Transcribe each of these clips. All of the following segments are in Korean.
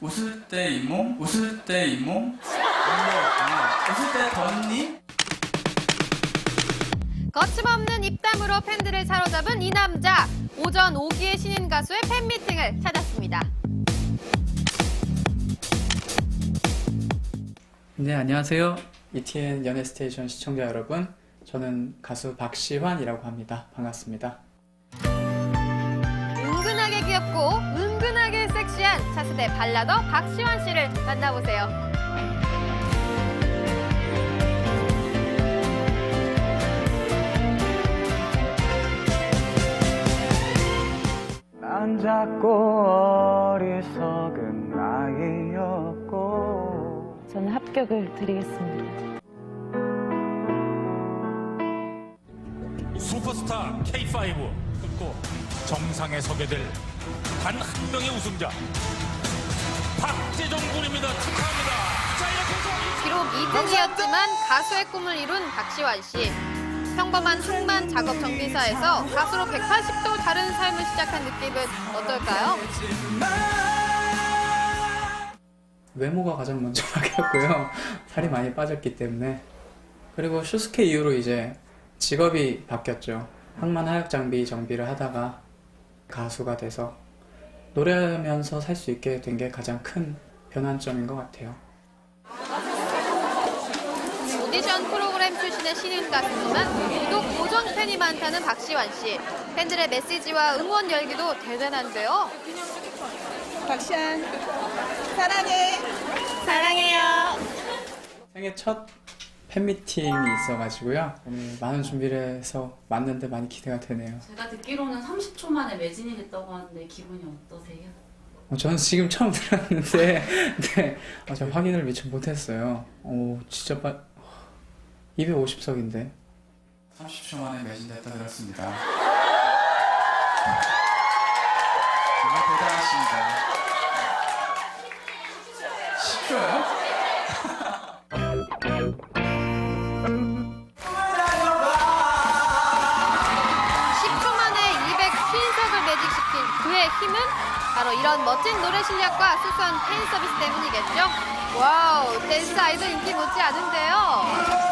웃을 때 잇몸, 웃을 때 아, 웃을 때 덧니, 거침없는 입담으로 팬들을 사로잡은 이 남자. 오전 5기의 신인 가수의 팬미팅을 찾았습니다. 네, 안녕하세요. ETN 연예스테이션 시청자 여러분. 저는 가수 박시환이라고 합니다. 반갑습니다. 섹시한 차세대 발라더 박시환 씨를 만나보세요. 난 작고 어리석은 나이였고 저는 합격을 드리겠습니다. 슈퍼스타 K5 끊고 정상에 서게 될 단 한 명의 우승자 박재정 군입니다. 축하합니다. 자 이렇게 해서 비록 2등이었지만 가수의 꿈을 이룬 박시환 씨. 평범한 승만 작업 정비사에서 가수로 180도 다른 삶을 시작한 느낌은 어떨까요? 외모가 가장 먼저 바뀌었고요. 살이 많이 빠졌기 때문에. 그리고 슈스케 이후로 이제 직업이 바뀌었죠. 항만 하역 장비 정비를 하다가 가수가 돼서 노래하면서 살 수 있게 된 게 가장 큰 변환점인 것 같아요. 오디션 프로그램 출신의 신인 가수지만 유독 고정 팬이 많다는 박시환 씨. 팬들의 메시지와 응원 열기도 대단한데요. 박시안 사랑해. 사랑해요. 생애 첫 팬미팅이 있어가지고요. 오늘 많은 준비를 해서 왔는데 많이 기대가 되네요. 제가 듣기로는 30초 만에 매진이 됐다고 하는데 기분이 어떠세요? 어, 저는 지금 처음 들었는데, 네, 어, 제가 확인을 미처 못했어요. 오, 진짜 빠, 250석인데. 30초 만에 매진됐다 들었습니다. 정말 대단하십니다. 10초요? 10초 만에 250석을 매직시킨 그의 힘은 바로 이런 멋진 노래 실력과 수수한 팬 서비스 때문이겠죠. 와우, 댄스 아이돌 인기 못지 않은데요.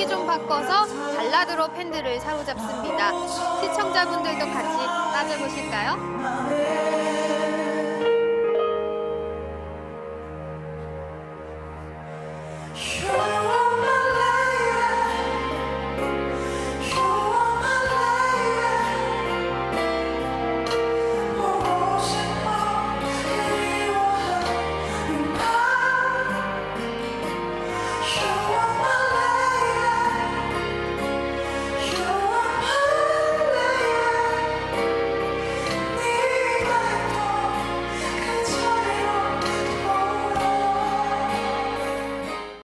분위기 좀 바꿔서 발라드로 팬들을 사로잡습니다. 시청자분들도 같이 따져보실까요?